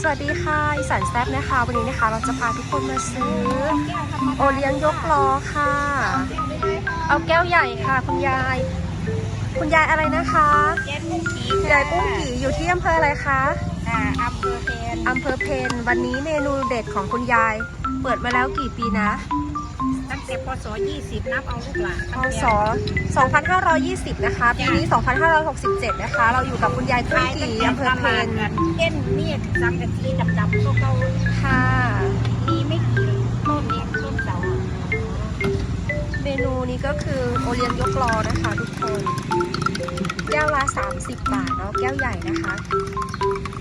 สวัสดีค่ะอีสานแซบนะคะ วันนี้นะคะเราจะพาทุกคนมาซื้อ โอเลี้ยงยกล้อค่ะ เอาแก้วใหญ่ค่ะ คุณยาย คุณยายอะไรนะคะแก้กุ้งกียายกุ้งกี่อยู่ที่อำเภออะไรคะค่ะอำเภอเพนอำเภอเพนวันนี้เมนูเด็ดของคุณยาย เปิดมาแล้วกี่ปีนะ ตั้งแต่พศ20นับเอาลูกหลานพศ2520 นะคะ ปีนี้ 2567 นะคะ เราอยู่กับคุณยายกุ้งขายตั้งกี่แต่อำเภตอเพลาดนกันเอ็นมีดสังกะสีดำๆก็เก่าค่ะๆมีไม่กี่ต้นเองต้นเสาอะเมนูนี้ก็คือโอเลี้ยงยกล้อนะคะทุกคน แก้วละ 30 บาทเนาะ แก้วใหญ่นะคะ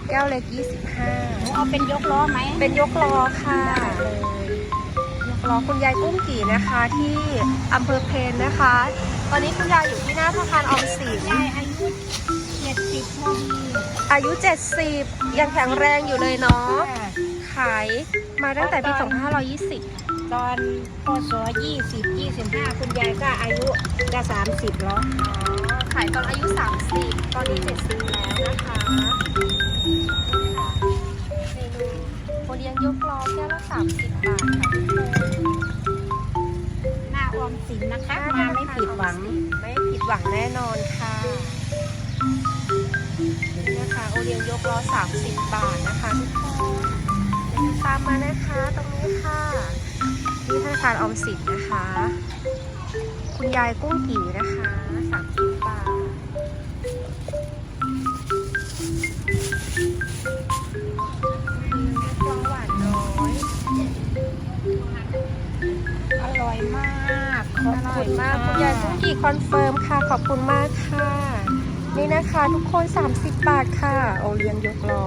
แก้วเล็กหนูเอาเป็นยกล้อไหม25เป็นยกล้อค่ะได้เลย ยกล้อคุณยายกุ้งกี่นะคะที่อำเภอเพนนะคะ ตอนนี้คุณยายอยู่ที่หน้าธนาคารออมสินยายอายุ70พอดีอายุ 70 ยังแข็งแรงอยู่เลยเนาะค่ะขายมาตั้งแต่ปี 2520 ตอนพศ20 25 คุณยายก็อายุจะ30แล้วอ๋อขายตอนอายุ 30 ตอนนี้ 70 แล้วนะคะ เลี้ยงยกล้อแก้วละ30บาทค่ะทุกคนหน้าออมสินนะคะ มาไม่ผิดหวัง ไม่ผิดหวังแน่นอนค่ะนี่นะคะโอเลี้ยงยกล้อ30บาทนะคะทุกคนอย่าลืมตามมานะคะตรงนี้ค่ะนี่ธนาคารออมสินนะคะ คุณยายกุ้งกี่นะคะ30บาท อร่อยมากขออบร่อคุยณมากคุณยายกุ้งกี่คอนเฟิร์มค่ะ ขอบคุณมากค่ะ นี่นะคะทุกคน 30 บาทค่ะ โอเลี้ยงยกล้อ